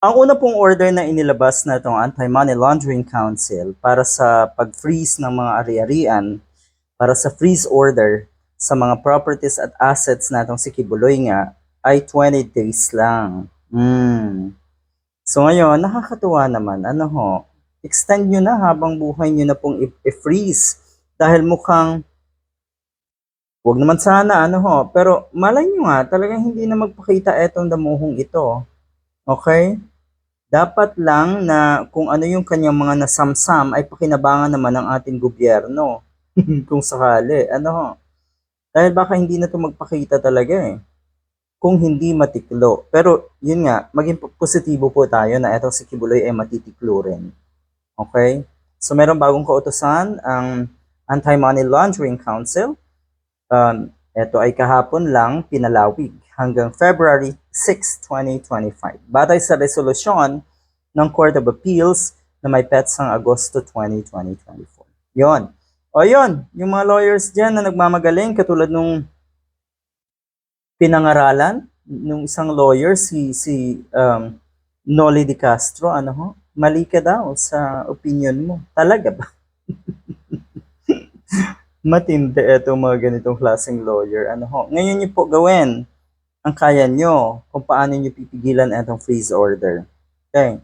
Ang una pong order na inilabas na itong Anti-Money Laundering Council para sa pag-freeze ng mga ari-arian, para sa freeze order sa mga properties at assets na itong si Kibuloy nga, ay 20 days lang. Hmm. So ngayon, nakakatuwa naman. Ano ho, extend nyo na habang buhay nyo na pong i-freeze. Dahil mukhang, wag naman sana, ano ho, pero malay nyo nga, talagang hindi na magpakita etong damuhong ito. Okay? Dapat lang na kung ano yung kanyang mga nasamsam ay pakinabangan naman ng ating gobyerno. kung sakali. Ano ho? Dahil baka hindi na ito magpakita talaga eh. Kung hindi matiklo. Pero yun nga, maging po- positibo po tayo na etong si Kibuloy ay matitiklo rin. Okay? So meron bagong kautosan ang Anti-Money Laundering Council. Um, ito ay kahapon lang pinalawig hanggang February 6, 2025. Batay sa resolusyon ng Court of Appeals na may petsang Agosto 20, 2024. Yon. O yon, yung mga lawyers dyan na nagmamagaling katulad nung pinangaralan nung isang lawyer si si um, Noli Di Castro ano ho? Mali ka daw sa opinion mo. Talaga ba? Matindi eto mga ganitong klaseng lawyer. Ano ho? Ngayon niyo po gawin ang kaya nyo kung paano nyo pipigilan itong freeze order okay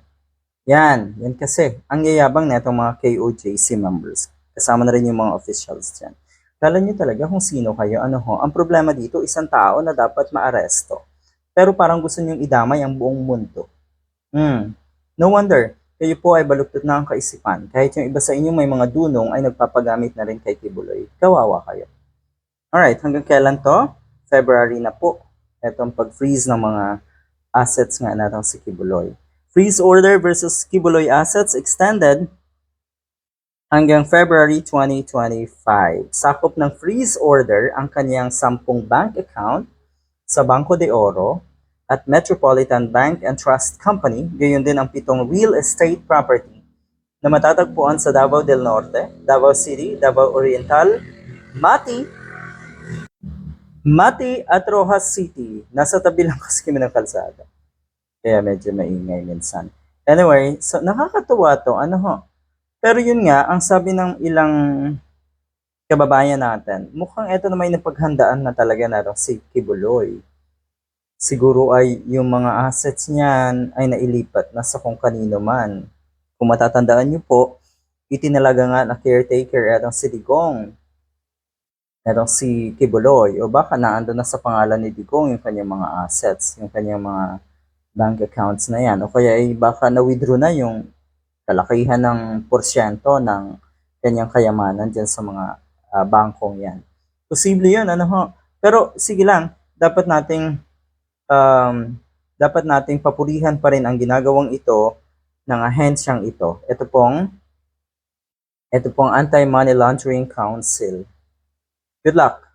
yan yan kasi ang yayabang na itong mga KOJC members kasama na rin yung mga officials dyan Kala nyo talaga kung sino kayo, ano ho. Ang problema dito, isang tao na dapat maaresto. Pero parang gusto nyong idamay ang buong mundo. Hmm. No wonder, kayo po ay baluktot na ang kaisipan. Kahit yung iba sa inyo may mga dunong ay nagpapagamit na rin kay Kibuloy. Kawawa kayo. Alright, hanggang kailan to? February na po. Itong pag-freeze ng mga assets nga natin si Kibuloy. Freeze order versus Kibuloy assets extended hanggang February 2025. Sakop ng freeze order ang kanyang sampung bank account sa Banco de Oro at Metropolitan Bank and Trust Company, gayon din ang pitong real estate property na matatagpuan sa Davao del Norte, Davao City, Davao Oriental, Mati, Mati at Rojas City. Nasa tabi lang kasi ng kalsada. Kaya medyo maingay minsan. Anyway, so nakakatuwa to. Ano ho? Pero yun nga, ang sabi ng ilang kababayan natin, mukhang ito na may napaghandaan na talaga na si Kibuloy. Siguro ay yung mga assets niyan ay nailipat na sa kung kanino man. Kung matatandaan niyo po, itinalaga nga na caretaker etong si Digong. Etong si Kibuloy. O baka naando na sa pangalan ni Digong yung kanyang mga assets, yung kanyang mga bank accounts na yan. O kaya ay baka na-withdraw na yung kalakihan ng porsyento ng kanyang kayamanan dyan sa mga ah, bangkong yan. Posible yun, ano ho. Pero sige lang, dapat nating um, dapat nating papurihan pa rin ang ginagawang ito ng ahensyang ito. Ito pong ito pong Anti-Money Laundering Council. Good luck!